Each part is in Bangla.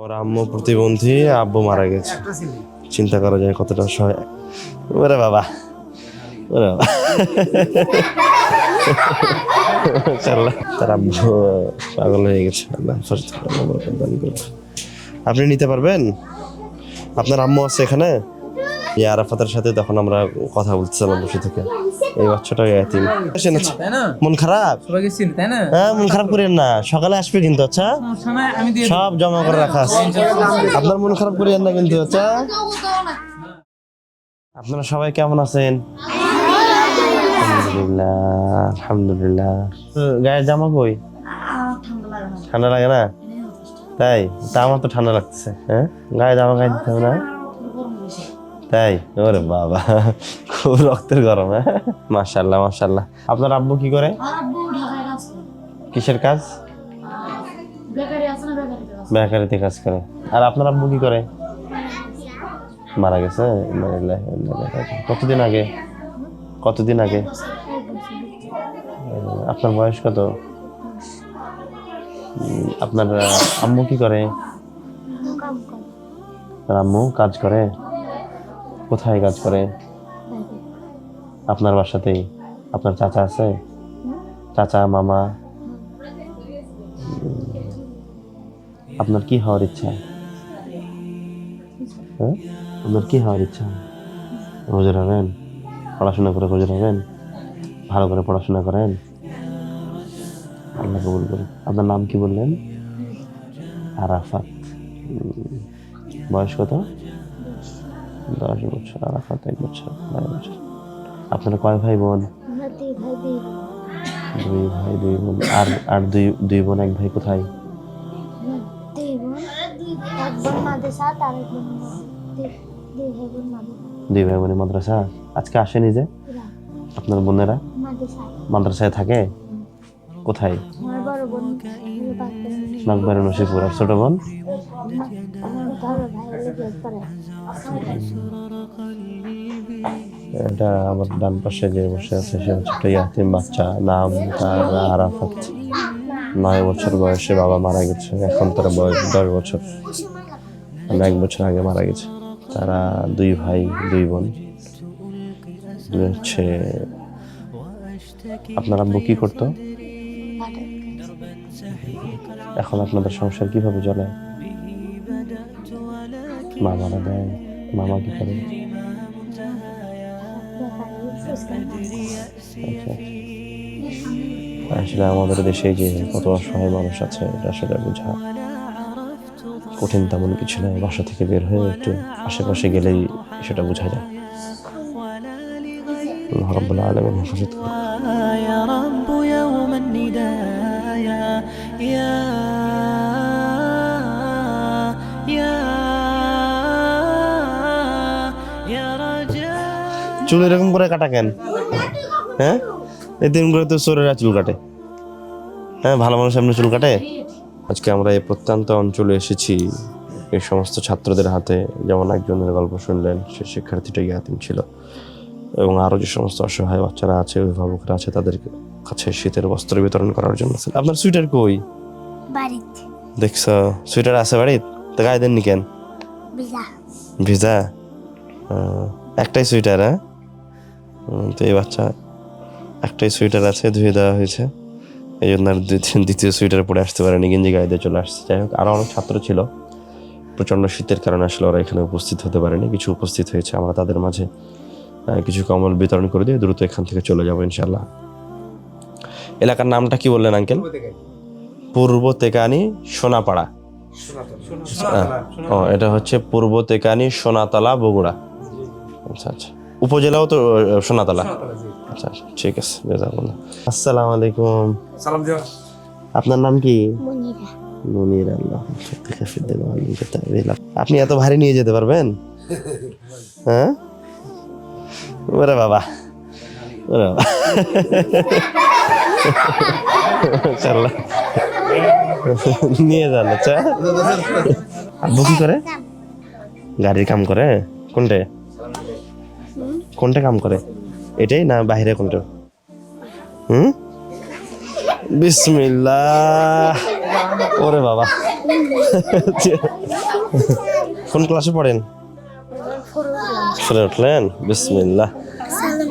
ওর আম্মু প্রতিবন্ধী, আব্বু মারা গেছে। চিন্তা করা যায় কতটা সহায়। ওরে বাবা। ওরে বাবা। তার আব্বু পাগল হয়ে গেছে। আপনি নিতে পারবেন? আপনার আম্মু আছে এখানে? এই আরাফাতের সাথে তখন আমরা কথা বলছিলাম বসে থেকে এই বাচ্চাটা এতিম। আচ্ছা। না? মন খারাপ? সবাইকে চিনি তাই না? হ্যাঁ মন খারাপ করেন না। সকালে আসবে কিন্তু আচ্ছা? আমি দিয়ে সব জমা করে রাখা আছে। আপনার মন খারাপ করিয়েন না কিন্তু আচ্ছা? আপনারা সবাই কেমন আছেন? আলহামদুলিল্লাহ আলহামদুলিল্লাহ। তো গায়ের জামা কই? ঠান্ডা লাগে না? তাই? তা আমার তো ঠান্ডা লাগতেছে হ্যাঁ? গায়ে জামা গায়ে দিতে হবে না? তাই? ওরে বাবা খুব রক্তের গরম হ্যাঁ? মাশাল্লাহ মাশাল্লাহ আপনার আব্বু কি করে? কিসের কাজ? বেকারি বেকারিতে কাজ করে। আর আপনার আব্বু কি করে? মারা গেছে? কতদিন আগে? কতদিন আগে? আপনার বয়স কত? আপনার আম্মু কি করে? আম্মু কাজ করে? কোথায় কাজ করে? আপনার বাসাতেই? আপনার চাচা আছে? চাচা, মামা? আপনার কি হওয়ার ইচ্ছা? হ্যাঁ? আপনার কি হওয়ার ইচ্ছা? হুজুর হবেন পড়াশোনা করে হুজুর হবেন ভালো করে পড়াশোনা করেন? আল্লাহ কবুল করুন আপনার নাম কি বললেন? আরাফাত। বয়স কত? দশ বছর আরাফাত এক বছর নয় বছর। আপনারা কয় ভাই বোন? দুই ভাই দুই বোন। আর আর দুই দুই বোন এক ভাই কোথায়? দুই ভাই বোনের মাদ্রাসা? আজকে আসেনি যে? আপনার বোনেরা? মাদ্রাসায় থাকে? কোথায়? নাকবারে নসিপুর। আর ছোট বোন? এটা আমার ডান পাশে যে বসে আছে, সে হচ্ছে একটা ইয়াতিম বাচ্চা। নাম তার আরাফাত। নয় বছর বয়সে বাবা মারা গেছে। এখন তার বয়স দশ বছর। মানে এক বছর আগে মারা গেছে। তারা দুই ভাই, দুই বোন। হচ্ছে আপনার আব্বু কি করতো? এখন আপনাদের সংসার কীভাবে চলে? মামারা দেয় মামা কি করে? আচ্ছা। আসলে আমাদের দেশে যে কত অসহায় মানুষ আছে এটা আসলে বোঝা কঠিন তেমন কিছু নয়। বাসা থেকে বের হয়ে একটু আশেপাশে গেলেই সেটা বোঝা যায়। রাব্বুল আলামিন হেফাজত করুন। يا رب يوم الندايا يا يا يا رجاء চুল এরকম করে কাটা কেন হ্যাঁ এই দিনগুলো তো চোরেরা চুল কাটে হ্যাঁ ভালো মানুষ এমনি চুল কাটে আজকে আমরা এই প্রত্যন্ত অঞ্চলে এসেছি এই সমস্ত ছাত্রদের হাতে যেমন একজনের গল্প শুনলেন সে শিক্ষার্থীটা ইয়াতিম ছিল এবং আরও যে সমস্ত অসহায় বাচ্চারা আছে অভিভাবকরা আছে তাদের কাছে শীতের বস্ত্র বিতরণ করার জন্য আপনার সুইটার কই? বাড়িতে। দেখছ সুইটার আছে বাড়ির তো গায়ে দেননি কেন? বিজা ভিজা? একটাই সোয়েটার হ্যাঁ? তো এই বাচ্চা একটাই সোয়েটার আছে ধুয়ে দেওয়া হয়েছে। এই জন্য আর দ্বিতীয়- সোয়েটার পরে আসতে পারেনি গেঞ্জি গায়ে দিয়ে চলে আসছে। যাই হোক আরও অনেক ছাত্র ছিল। প্রচণ্ড শীতের কারণে আসলে ওরা এখানে উপস্থিত হতে পারেনি। কিছু উপস্থিত হয়েছে আমরা তাদের মাঝে কিছু কম্বল বিতরণ করে দিয়ে দ্রুত এখান থেকে চলে যাব ইনশাল্লাহ এলাকার নামটা কি বললেন আঙ্কেল? পূর্ব তেকানি সোনাপাড়া। হ্যাঁ। ও এটা হচ্ছে পূর্ব তেকানি সোনাতলা বগুড়া। আচ্ছা আচ্ছা। উপজেলাও তো সোনাতলা? আচ্ছা আচ্ছা, ঠিক আছে জাজাকুল্লাহ আসসালামু আলাইকুম। সালাম আপনার নাম কি? মনিরা। মনির আল্লাহ। আপনি এত ভারী নিয়ে যেতে পারবেন? হ্যাঁ? ওরে বাবা। ওরে বাবা। মাশাআল্লাহ। নিয়ে যান আচ্ছা। আব্বু কি করে? গাড়ির কাম করে কোনটে? কোনটা কাম করে? এটাই না বাইরে কোনটা? হুম? বিসমিল্লাহ। ওরে বাবা। কোন ক্লাসে পড়েন? শুনে উঠলেন? বিসমিল্লাহ।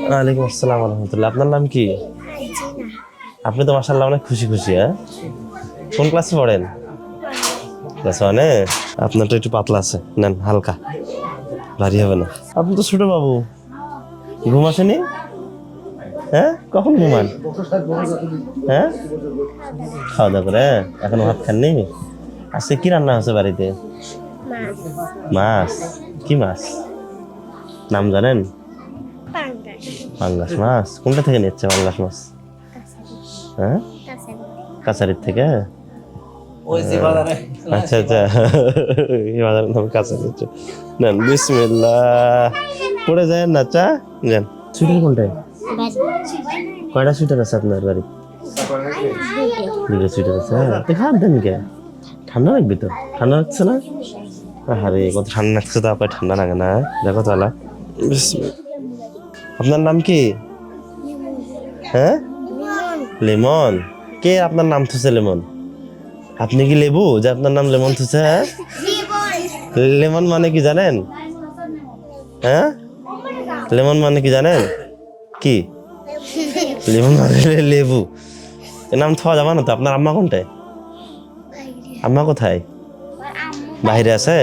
ওয়ালাইকুম আসসালাম রহমতুল্লাহ। আপনার নাম কি? আপনি তো মাসাল্লাহ অনেক খুশি খুশি হ্যাঁ? কোন ক্লাসে পড়েন? ক্লাস ওয়ানে আপনারটা একটু পাতলা আছে। নেন হালকা। ভারী হবে না। আপনি তো ছোট বাবু। ঘুম আসেনি? হ্যাঁ? কখন ঘুমান? হ্যাঁ? খাওয়া দাওয়া করে এখনও ভাত খাননি? আজকে কি রান্না হয়েছে বাড়িতে? মাছ। কি মাছ? নাম জানেন? পাঙ্গাস মাছ। কোনটা থেকে নিচ্ছে পাঙ্গাস মাছ? হ্যাঁ? কাছারির থেকে? ওই যে বাজারে। আচ্ছা আচ্ছা। এই বাজারের নাম কাছারি নেন বিসমিল্লাহ। পড়ে যায় না চা? যান সুইটার কোনটায়? কয়টা সুইটার আছে আপনার বাড়ি দুটো সুইটার আছে হ্যাঁ। তো খারাপ দেন কে? ঠান্ডা লাগবে তো? ঠান্ডা লাগছে না? আরে কত ঠান্ডা লাগছে তো আপনার ঠান্ডা লাগে না দেখো তাহলে বিসমিল্লাহ। আপনার নাম কি? হ্যাঁ? লেমন? কে আপনার নাম থুছে লেমন? আপনি কি লেবু? যে আপনার নাম লেমন থুছে হ্যাঁ? লেমন মানে কি জানেন? হ্যাঁ? লেমন মানে কি জানেন? কি? লেমন মানে লেবু। এর নাম থাওয়া যাবে না তো? আপনার আম্মা কোনটায়? আম্মা কোথায়? বাইরে আছে?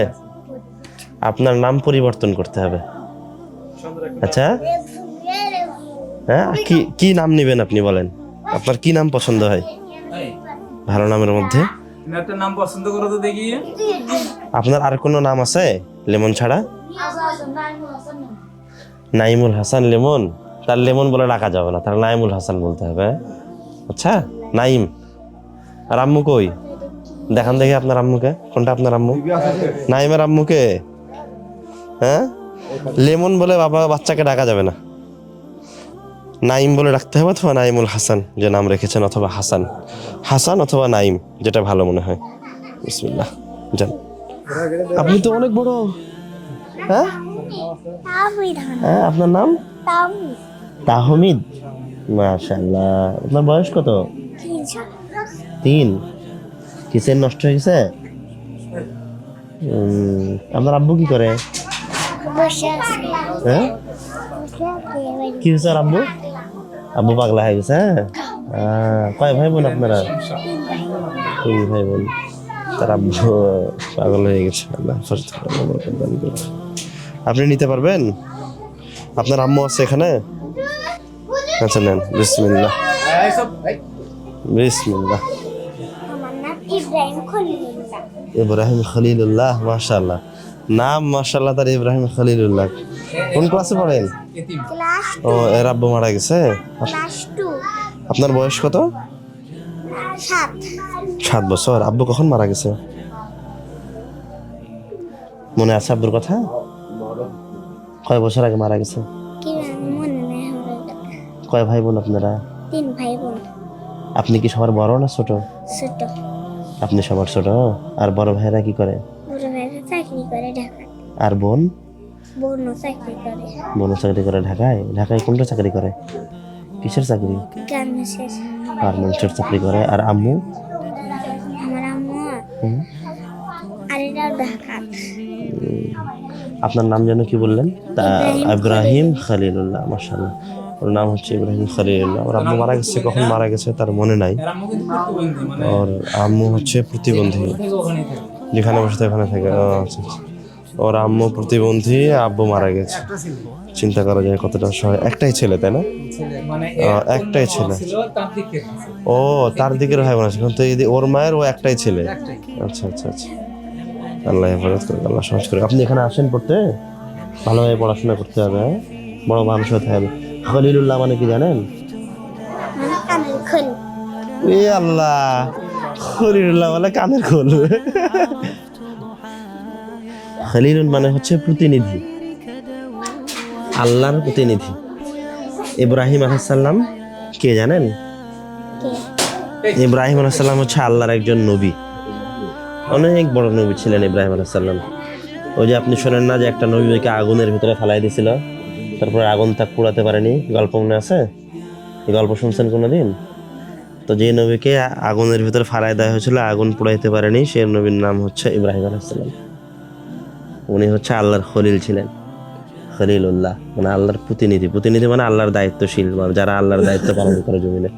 আপনার নাম পরিবর্তন করতে হবে। আচ্ছা? হ্যাঁ? কি কি নাম নেবেন আপনি বলেন? আপনার কি নাম পছন্দ হয়? ভালো নামের মধ্যে? একটা নাম পছন্দ করো তো দেখি। আপনার আর কোনো নাম আছে? লেমন ছাড়া? নাইমুল হাসান লেমন? তার লেমন বলে ডাকা যাবে না তার নাইমুল হাসান বলতে হবে। আচ্ছা নাইম। আর আম্মু কই? দেখান দেখি আপনার আম্মুকে। কোনটা আপনার আম্মু? নাইমের আম্মুকে? হ্যাঁ? লেমন বলে বাবা বাচ্চাকে ডাকা যাবে না। নাইম বলে রাখতে হবে অথবা নাইমুল হাসান যে নাম রেখেছেন অথবা হাসান। হাসান অথবা নাইম যেটা ভালো মনে হয়। বিসমিল্লাহ। যান। আপনি তো অনেক বড়। হ্যাঁ? হ্যাঁ আপনার নাম? তাহমিদ। মাশাল্লাহ আপনার বয়স কত? তিন। কিসের নষ্ট হয়ে গেছে আপনার আব্বু কি করে? হ্যাঁ? কি হয়েছে আর আব্বু? আব্বু পাগলা হয়ে গেছে হ্যাঁ? আহ, কয় ভাই বোন আপনারা? তিন ভাই বোন। তার আব্বু পাগল হয়ে গেছে। আপনি নিতে পারবেন? আপনার আম্মু আছে এখানে? আচ্ছা নেন আমার নাম ইব্রাহিম খলিলুল্লাহ। মাশাআল্লাহ। নাম মাশাল্লাহ তার ইব্রাহিম খলিলুল্লাহ। কোন ক্লাসে পড়েন? ক্লাস ও এর আব্বু মারা গেছে? আপনার বয়স কত? সাত। বছর। আব্বু কখন মারা গেছে? মনে আছে আব্বুর কথা? কয় বছর আগে মারা গেছে? কি মনে নেই আমার কয় ভাই বোন আপনারা? তিন ভাই বোন। আপনি কি সবার বড় না ছোট? ছোট। আপনি সবার ছোট। আর বড় ভাইরা কি করে? বড় ভাইরা চাকরি করে ঢাকা আর বোন? বোনও চাকরি করে। বোন চাকরি করে ঢাকায়? ঢাকায় কোনটা চাকরি করে? কিসের চাকরি? গার্মেন্টসের। গার্মেন্টসের চাকরি করে। আর আম্মু? আমার আম্মু আর এটাও ঢাকা। আপনার নাম যেন কি বললেন? তা ইব্রাহিম খালিলুল্লাহ মাশাআল্লাহ। ওর নাম হচ্ছে ইব্রাহিম খালিলুল্লাহ। ওর আম্মু মারা গেছে কখন মারা গেছে তার মনে নাই। এর আম্মু কিন্তু প্রতিবন্ধী মানে ওর আম্মু হচ্ছে প্রতিবন্ধী। যেখানে বসে থাকে ওখানে থাকে। আচ্ছা, আচ্ছা। ওর আম্মু প্রতিবন্ধী আব্বু মারা গেছে। চিন্তা করা যায় কতটা সহায়। একটাই ছেলে তাই না? মানে একটাই ছেলে। ও তার দিকের ভাই বোন আছে। কিন্তু ওর মায়ের ও একটাই ছেলে। আচ্ছা আচ্ছা আচ্ছা। আল্লাহ হেফাজত করুক আল্লাহ সহজ করে আপনি এখানে আসেন পড়তে? ভালোভাবে পড়াশোনা করতে হবে হ্যাঁ? বড় মানুষ হতে হবে খলিলুল্লাহ মানে কি জানেন? মানে এ আল্লাহ খলিলুল্লাহ মানে কানের খোল। খলিলুল মানে হচ্ছে প্রতিনিধি। আল্লাহর প্রতিনিধি। ইব্রাহিম আলাইসাল্লাম কে জানেন? ইব্রাহিম আলাইসাল্লাম হচ্ছে আল্লাহর একজন নবী। অনেক বড় নবী ছিলেন ইব্রাহিম আলাইসাল্লাম ওই যে আপনি শোনেন না যে একটা নবীকে আগুনের ভিতরে ফেলাই দিছিল তারপরে আগুন তাক পুড়াতে পারেনি। গল্প মনে আছে? এই গল্প শুনছেন কোনো দিন তো যে নবীকে আগুনের ভিতরে ফারাই দেওয়া হয়েছিল আগুন পোড়াইতে পারেনি সেই নবীর নাম হচ্ছে ইব্রাহিম আলাইসাল্লাম উনি হচ্ছে আল্লাহর খলিল ছিলেন। খলিলুল্লাহ মানে আল্লাহর প্রতিনিধি। প্রতিনিধি মানে আল্লাহর দায়িত্বশীল মানে যারা আল্লাহর দায়িত্ব পালন করে জমিনে।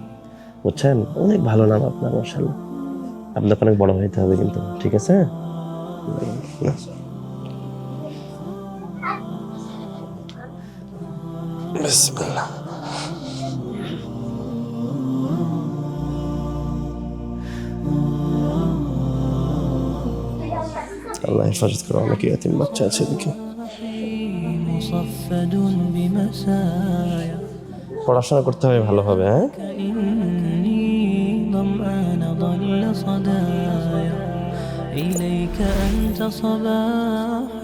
বুঝছেন? অনেক ভালো নাম আপনার মার্শাল্লাহ আপনাকে অনেক বড় হইতে হবে কিন্তু, ঠিক আছে? বিসমিল্লাহ। আল্লাহ হেফাজত করে অনেক ইয়াতিম বাচ্চা আছে এদিকে مصفد بمسايا পড়াশোনা করতে হবে ভালোভাবে হ্যাঁ كإني ظمآن ضل صدايا إليك أنت صباحي